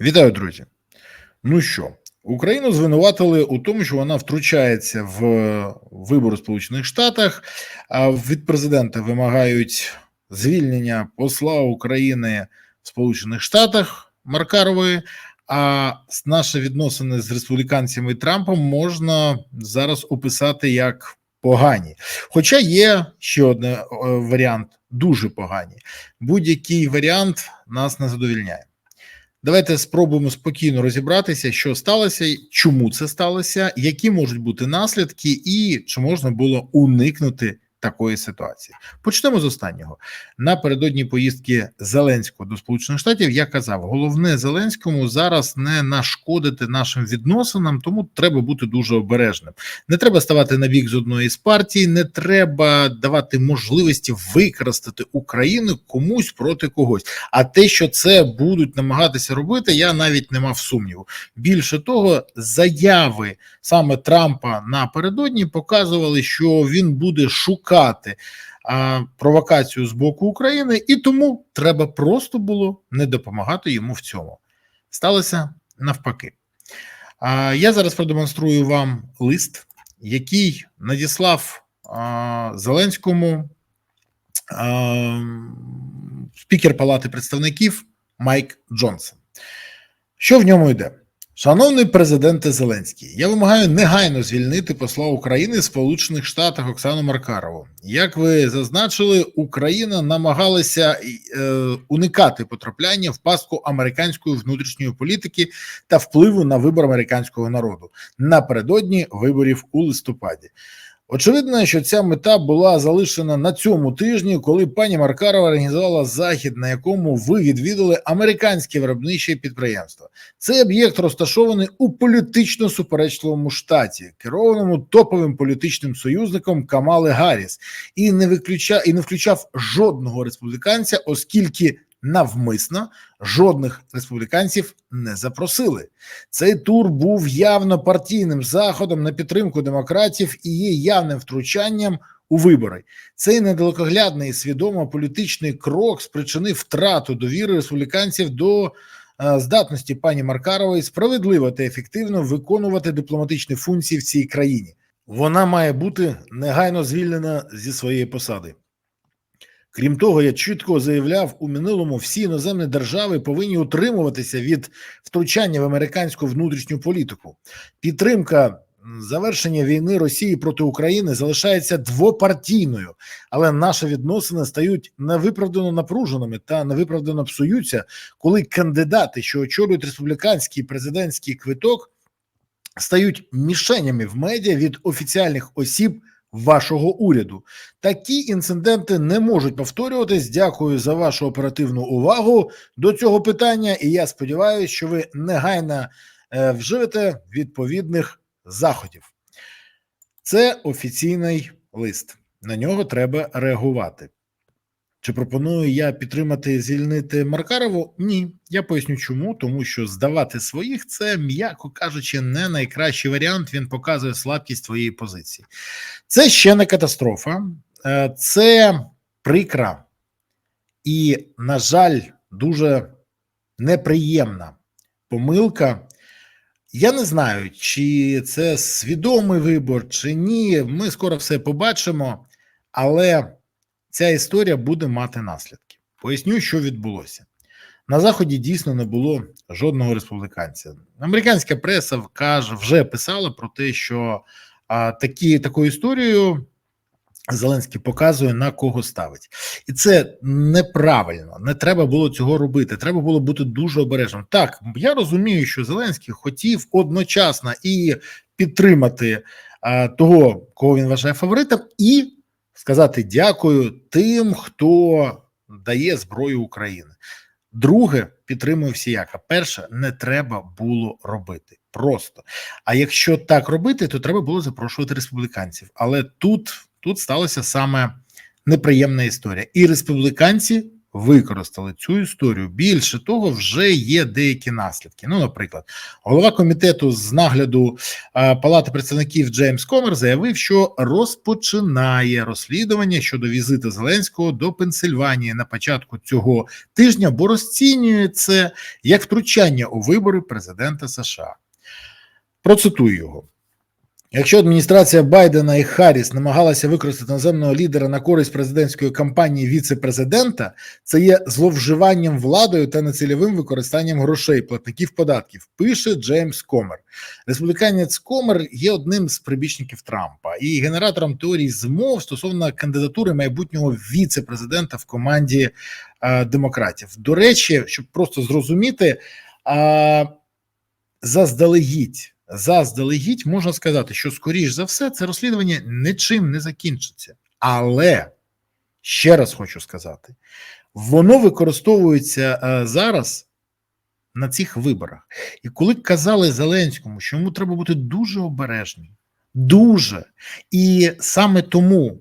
Вітаю, друзі. Ну що, Україну звинуватили у тому, що вона втручається в вибори в Сполучених Штатах, а від президента вимагають звільнення посла України в Сполучених Штатах Маркарової. А наші відносини з республіканцями і Трампом можна зараз описати як погані. Хоча є ще один е, варіант дуже погані. Будь-який варіант нас не задовільняє. Давайте спробуємо спокійно розібратися, що сталося, чому це сталося, які можуть бути наслідки, і чи можна було уникнути такої ситуації. Почнемо з останнього. Напередодні поїздки Зеленського до Сполучених Штатів я казав: головне Зеленському зараз не нашкодити нашим відносинам, тому треба бути дуже обережним. Не треба ставати на бік з одної з партій, не треба давати можливості використати Україну комусь проти когось. А те, що це будуть намагатися робити, я навіть не мав сумніву. Більше того, заяви саме Трампа напередодні показували, що він буде шукати а, провокацію з боку України, і тому треба просто було не допомагати йому в цьому. Сталося навпаки. А, Я зараз продемонструю вам лист, який надіслав а, Зеленському а, спікер Палати представників Майк Джонсон. Що в ньому йде? Шановний президенте Зеленський, я вимагаю негайно звільнити посла України в Сполучених Штатах Оксану Маркарову. Як ви зазначили, Україна намагалася е, уникати потрапляння в пастку американської внутрішньої політики та впливу на вибор американського народу напередодні виборів у листопаді. Очевидно, що ця мета була залишена на цьому тижні, коли пані Маркарова організувала захід, на якому ви відвідали американське виробниче підприємство. Цей об'єкт розташований у політично суперечливому штаті, керованому топовим політичним союзником Камали Гарріс, і не виключав і не включав жодного республіканця, оскільки навмисно жодних республіканців не запросили. Цей тур був явно партійним заходом на підтримку демократів і є явним втручанням у вибори. Цей недалекоглядний свідомо політичний крок спричинив втрату довіри республіканців до е, здатності пані Маркарової справедливо та ефективно виконувати дипломатичні функції в цій країні. Вона має бути негайно звільнена зі своєї посади. Крім того, я чітко заявляв у минулому, всі іноземні держави повинні утримуватися від втручання в американську внутрішню політику. Підтримка завершення війни Росії проти України залишається двопартійною, але наші відносини стають невиправдано напруженими та невиправдано псуються, коли кандидати, що очолюють республіканський президентський квиток, стають мішенями в медіа від офіціальних осіб вашого уряду. Такі інциденти не можуть повторюватись. Дякую за вашу оперативну увагу до цього питання. І я сподіваюся, що ви негайно е, вживете відповідних заходів. Це офіційний лист. На нього треба реагувати. Чи пропоную я підтримати звільнити Маркарову? Ні, я поясню, чому тому, що здавати своїх це, м'яко кажучи, не найкращий варіант. Він показує слабкість твоєї позиції. Це ще не катастрофа, е, це прикра і, на жаль, дуже неприємна помилка. Я не знаю, чи це свідомий вибор, чи ні. Ми скоро все побачимо, але ця історія буде мати наслідки. Поясню, що відбулося. На заході дійсно не було жодного республіканця. Американська преса каже, вже писала про те, що а, такі таку історію Зеленський показує на кого ставить, і це неправильно. Не треба було цього робити. Треба було бути дуже обережним. Так я розумію, що Зеленський хотів одночасно і підтримати а, того, кого він вважає фаворитом, і сказати дякую тим, хто дає зброю України. Друге, підтримую всіяка. Перше, не треба було робити. Просто. А якщо так робити, то треба було запрошувати республіканців. Але тут, тут сталася саме неприємна історія. І республіканці використали цю історію. Більше того, вже є деякі наслідки. Ну, наприклад, голова комітету з нагляду е, Палати представників Джеймс Комер заявив, що розпочинає розслідування щодо візиту Зеленського до Пенсильванії на початку цього тижня, бо розцінює це як втручання у вибори президента США. Процитую його. Якщо адміністрація Байдена і Харріс намагалася використати наземного лідера на користь президентської кампанії віце-президента, це є зловживанням владою та нецільовим використанням грошей платників податків. Пише Джеймс Комер. Республіканець Комер є одним з прибічників Трампа і генератором теорій змов стосовно кандидатури майбутнього віце-президента в команді е, демократів. До речі, щоб просто зрозуміти, е, заздалегідь заздалегідь можна сказати, що скоріш за все це розслідування нічим не закінчиться. Але ще раз хочу сказати: воно використовується е, зараз на цих виборах. І коли казали Зеленському, що йому треба бути дуже обережним, дуже і саме тому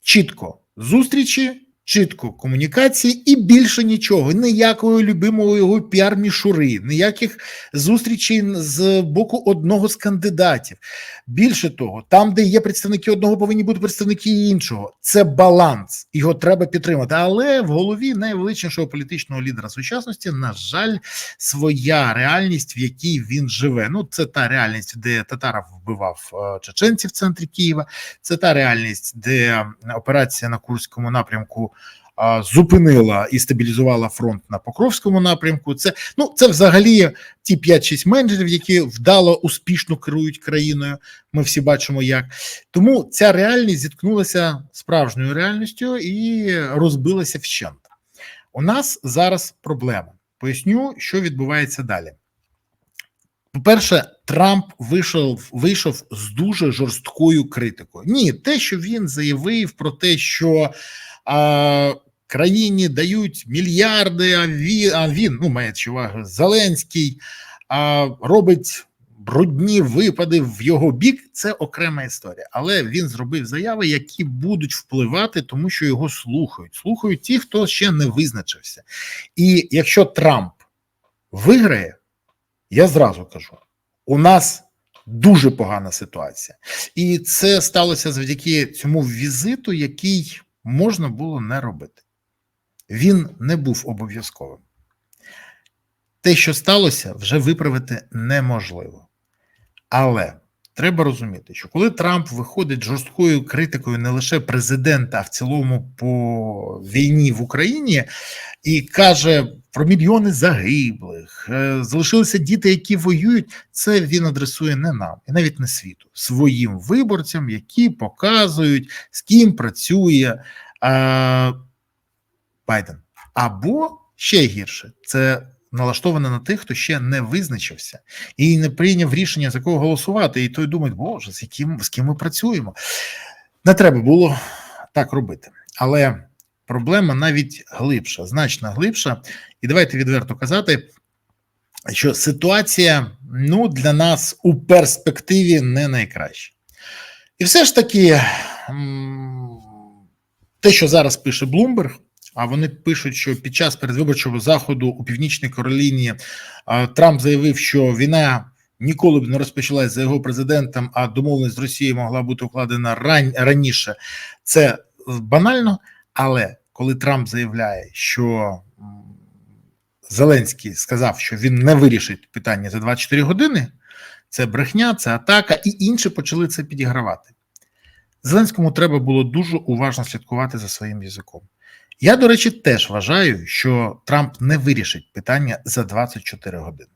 чітко зустрічі чітко комунікації і більше нічого, ніякої любимого його піар-мішури, ніяких зустрічей з боку одного з кандидатів. Більше того, там, де є представники одного, повинні бути представники іншого. Це баланс, його треба підтримати. Але в голові найвеличнішого політичного лідера сучасності, на жаль, своя реальність, в якій він живе. Ну, це та реальність, де Татаров вбивав е, чеченців в центрі Києва. Це та реальність, де операція на Курському напрямку зупинила і стабілізувала фронт на Покровському напрямку. Це ну це взагалі ті 5-6 менеджерів, які вдало успішно керують країною. Ми всі бачимо, як тому ця реальність зіткнулася справжньою реальністю і розбилася вщент. У нас зараз проблема. Поясню, що відбувається далі. По-перше, Трамп вийшов вийшов з дуже жорсткою критикою. Ні, те, що він заявив про те, що а, країні дають мільярди, а він, а він ну мається увагу, Зеленський а, робить брудні випади в його бік. Це окрема історія. Але він зробив заяви, які будуть впливати, тому що його слухають. Слухають ті, хто ще не визначився. І якщо Трамп виграє, я зразу кажу: у нас. Дуже погана ситуація, і це сталося завдяки цьому візиту, який можна було не робити. Він не був обов'язковим. Те, що сталося, вже виправити неможливо. Але треба розуміти, що коли Трамп виходить жорсткою критикою не лише президента, а в цілому по війні в Україні, і каже про мільйони загиблих, е, залишилися діти, які воюють, це він адресує не нам і навіть не світу, своїм виборцям, які показують, з ким працює. Байден. Або ще гірше, це налаштоване на тих, хто ще не визначився і не прийняв рішення за кого голосувати. І той думає, боже, з яким з ким ми працюємо. Не треба було так робити. Але проблема навіть глибша, значно глибша. І давайте відверто казати, що ситуація ну, для нас у перспективі не найкраща. І все ж таки, те, що зараз пише Блумберг. А вони пишуть, що під час передвиборчого заходу у північній Кароліні Трамп заявив, що війна ніколи б не розпочалась за його президентом, а домовленість з Росією могла бути укладена ран, раніше. Це банально. Але коли Трамп заявляє, що Зеленський сказав, що він не вирішить питання за 24 години, це брехня, це атака, і інші почали це підігравати. Зеленському треба було дуже уважно слідкувати за своїм язиком. Я, до речі, теж вважаю, що Трамп не вирішить питання за 24 години.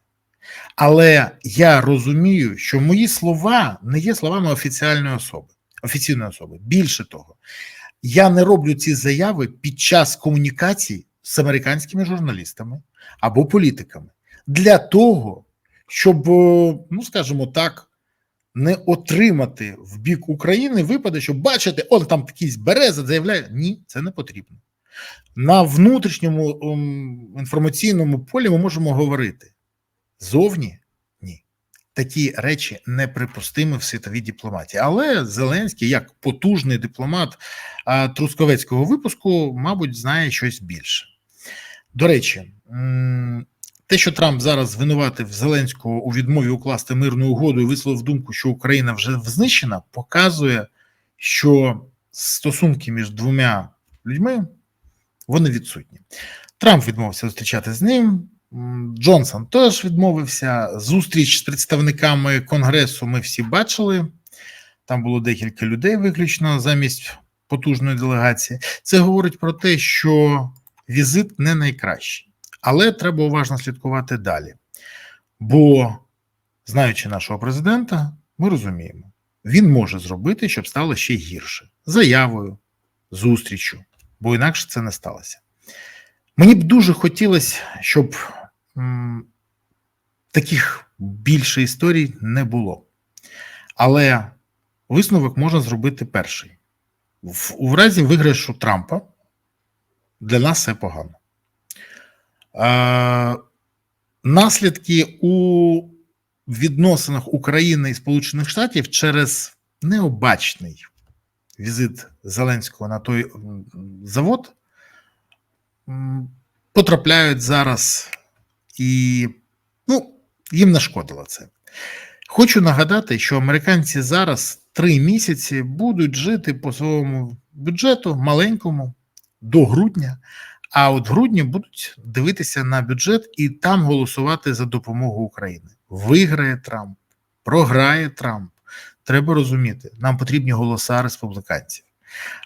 Але я розумію, що мої слова не є словами офіціальної особи, офіційної особи. Більше того, я не роблю ці заяви під час комунікації з американськими журналістами або політиками для того, щоб, ну скажімо так, не отримати в бік України випади, щоб бачити, от там якийсь береза заявляє, ні, це не потрібно. На внутрішньому ем, інформаційному полі ми можемо говорити зовні ні. Такі речі неприпустимі в світовій дипломатії. Але Зеленський, як потужний дипломат Трусковецького випуску, мабуть, знає щось більше. До речі, те, що Трамп зараз звинуватив Зеленського у відмові укласти мирну угоду і висловив думку, що Україна вже знищена, показує, що стосунки між двома людьми вони відсутні. Трамп відмовився зустрічати з ним. Джонсон теж відмовився. Зустріч з представниками Конгресу ми всі бачили. Там було декілька людей виключно замість потужної делегації. Це говорить про те, що візит не найкращий, але треба уважно слідкувати далі. Бо, знаючи нашого президента, ми розуміємо, він може зробити, щоб стало ще гірше заявою, зустрічю, бо інакше це не сталося. Мені б дуже хотілося, щоб м, таких більше історій не було. Але висновок можна зробити перший. В, у разі виграшу Трампа для нас все погано. Е, наслідки у відносинах України і Сполучених Штатів через необачний візит Зеленського на той завод потрапляють зараз, і ну, їм нашкодило це. Хочу нагадати, що американці зараз три місяці будуть жити по своєму бюджету маленькому до грудня, а от грудні будуть дивитися на бюджет і там голосувати за допомогу України. Виграє Трамп, програє Трамп. Треба розуміти, нам потрібні голоса республіканців.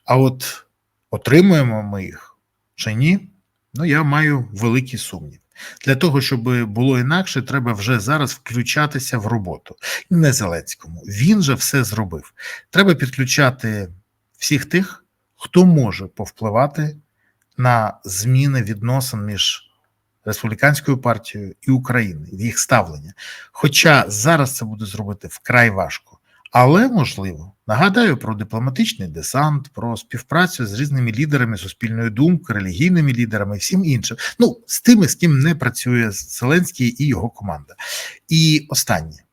А от отримуємо ми їх чи ні? Ну, я маю великий сумнів. Для того, щоб було інакше, треба вже зараз включатися в роботу. Не Зеленському. Він же все зробив. Треба підключати всіх тих, хто може повпливати на зміни відносин між республіканською партією і Україною, їх ставлення. Хоча зараз це буде зробити вкрай важко. Але можливо, нагадаю про дипломатичний десант, про співпрацю з різними лідерами суспільної думки, релігійними лідерами всім іншим. Ну, з тими, з ким не працює Зеленський і його команда. І останнє,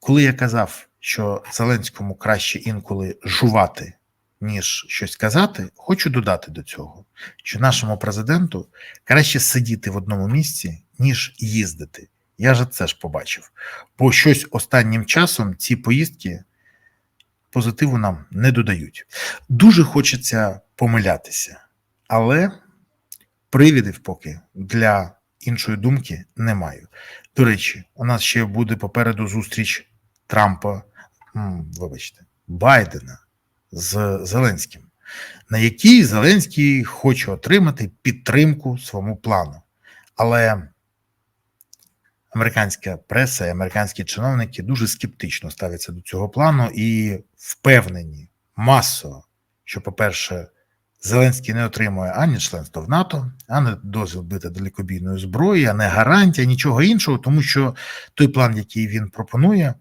коли я казав, що Зеленському краще інколи жувати, ніж щось казати, хочу додати до цього, що нашому президенту краще сидіти в одному місці, ніж їздити. Я ж це ж побачив. Бо щось останнім часом ці поїздки позитиву нам не додають. Дуже хочеться помилятися, але привідів поки для іншої думки не маю. До речі, у нас ще буде попереду зустріч Трампа, вибачте, Байдена з Зеленським, на якій Зеленський хоче отримати підтримку своєму плану. Але американська преса і американські чиновники дуже скептично ставляться до цього плану і впевнені масово, що, по-перше, Зеленський не отримує ані членство в НАТО, ані дозвіл бити далекобійної зброї, а не гарантія, нічого іншого, тому що той план, який він пропонує,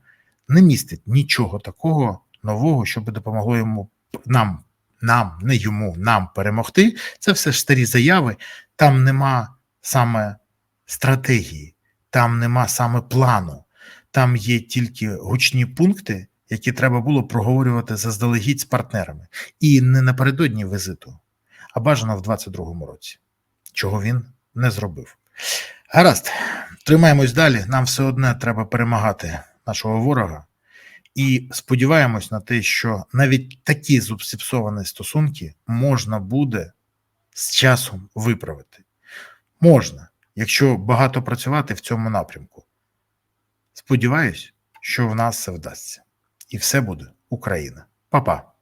не містить нічого такого нового, що би допомогло йому нам, нам, не йому, нам перемогти. Це все ж старі заяви. Там нема саме стратегії там нема саме плану, там є тільки гучні пункти, які треба було проговорювати заздалегідь з партнерами, і не напередодні візиту, а бажано в 22-му році, чого він не зробив. Гаразд, тримаємось далі. Нам все одне треба перемагати нашого ворога, і сподіваємось на те, що навіть такі зіпсовані стосунки можна буде з часом виправити. Можна якщо багато працювати в цьому напрямку. Сподіваюсь, що в нас це вдасться. І все буде Україна. Па-па.